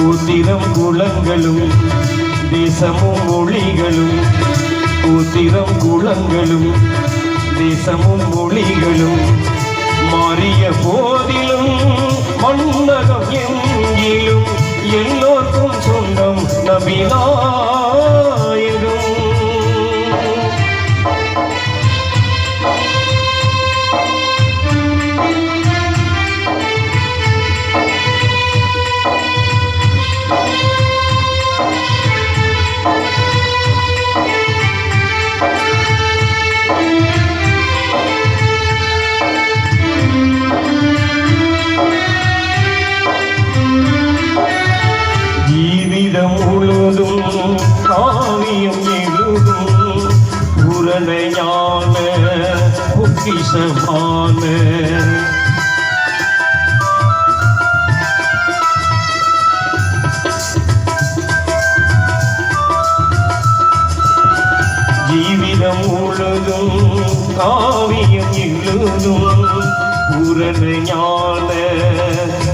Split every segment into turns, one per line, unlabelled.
கூத்திரம் குளங்களும் தேசமும் மொழிகளும் கூத்திரம் குளங்களும் தேசமும் மொழிகளும் மாறிய போதிலும் மன்னகம் எங்கிலும் எல்லோருக்கும் சொந்தம் நபினா பொக்கிஷமான ஜீவிதம் முழுதும் காவியம் எழுதும் புரண ஞான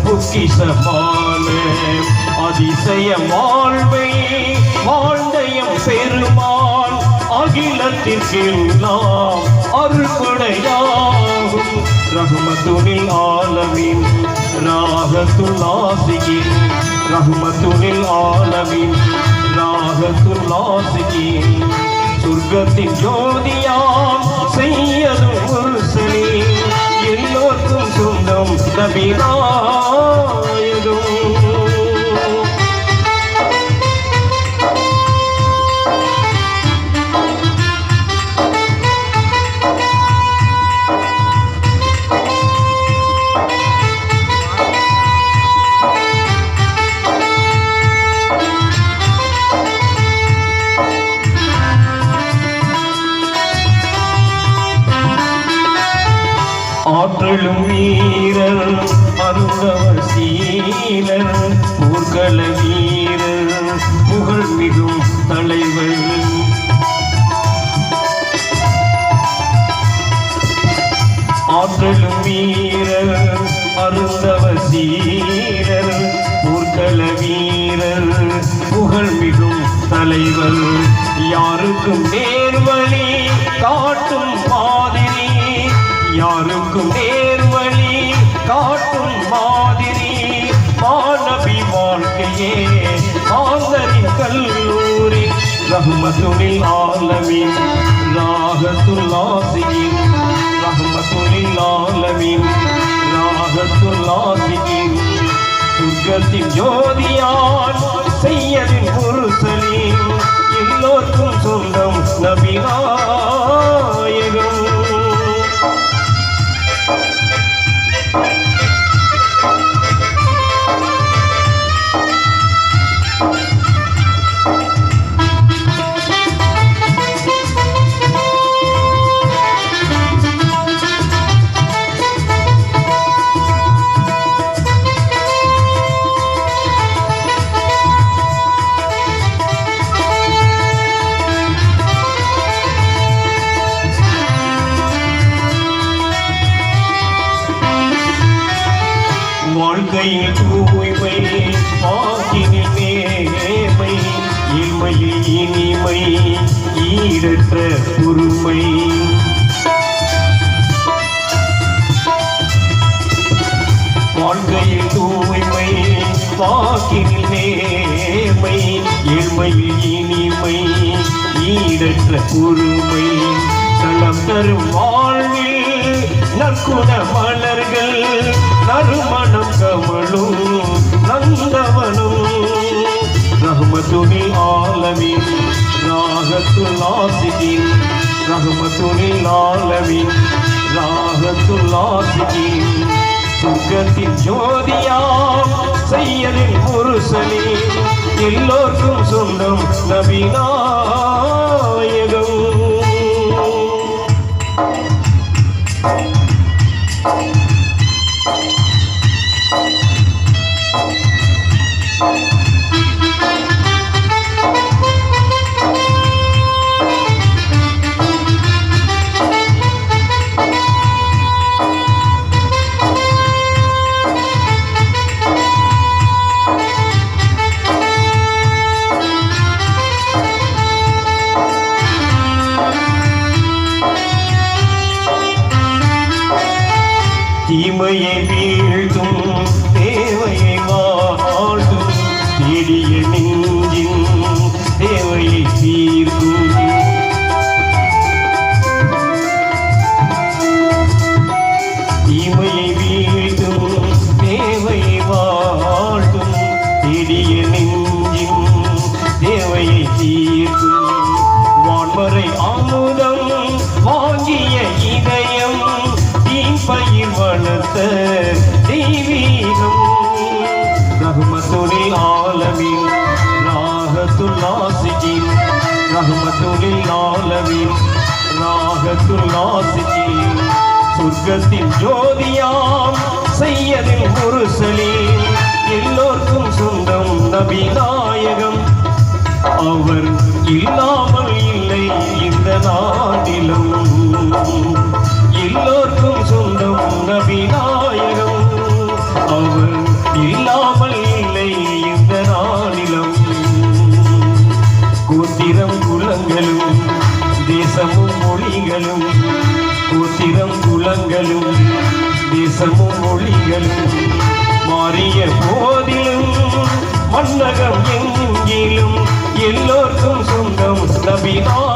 பொக்கிஷமான அதிசய வாழ்வை வாழ்ந்தயம் பெருமாள் அகிலத்திற்கெல்லாம் அருள்படையாகும். ரஹ்மத்துனில் ஆலமின் ராகத்துல்லாசிகின் ரஹ்மத்துனில் ஆலமின் ராகத்துல்லாசிகின் சொர்க்கத்தின் ஜோதியாம் செய்யதும் முருசனே. எல்லோருக்கும் சொந்தம் நபிராய் அருந்தவர் சீலர் ஊர்கள வீரர் புகழ் மிகும் தலைவர் ஆற்றலும் வீரர் அருந்தவ சீரர் ஊர்கள வீரர் புகழ் மிகும் தலைவர் யாருக்கும் நேர்வழி காட்டும் மாதிரி யாருக்கும் நேர்வழி காட்டும் மாதிரி. வாழ்க்கையே மாந்தரின் கல்லூரி ரஹ்மத்துனில் ஆலமின் ராகத்துல் ஆசியின் ரஹ்மத்துனில் ஆலமின் ராகத்துல் ஆசியின் சுர்க்கத்தின் ஜோதியான் செய்யதின் புருஷனின் எல்லோருக்கும் சொந்தம் நபிநாயகம் இனிமை ஈடற்ற பொறுமை. வாழ்க்கையில் தூய்மை வாக்கில் நேர்மை. ஏழ்மையில் இனிமை ஈடற்ற பொறுமை. நலம் தரும் வாழ்வில் நற்குண மலர்கள் நறுமணம் கமலும் ரஹ்மத்துனில் ஆலமின். ராகத்துல் ஆசிகின். ரஹ்மத்துனில் ஆலமின். ராகத்துல் ஆசிகின். சுகத்தின் ஜோதியாம் செய்யலின் முருசனே. எல்லோருக்கும் சொந்தம் நபிநாயகம். தீமையை வீழ்த்தும் தேவையை வாழ்த்தும் தேடிய நெஞ்சின் தேவையை தீர்க்கும். தீமையை வீழ்த்தும் தேவையை வாழ்த்தும் தேடிய நெஞ்சின் தேவையை தீர்க்கும். வான்மறை அமுதம் வளர்த்த தெய்வீகம் ரஹ்மத்துலில் ஆலமின் ராகத்துல் நாசிகின். ரஹ்மத்துலில் ஆலமீன் ராகத்துல் நாசிகின். சொர்க்கத்தின் ஜோதியாம் செய்யதில் முருசலீம் எல்லோர்க்கும் சொந்தம் நபிநாயகம். அவர் இல்லாமல் இல்லை இந்த நாட்டிலும். குலங்களும் தேசமும் மொழிகளும் மாறிய போதிலும் மன்னகம் எங்கிலும் எல்லோருக்கும் சொந்தம் நபிதான்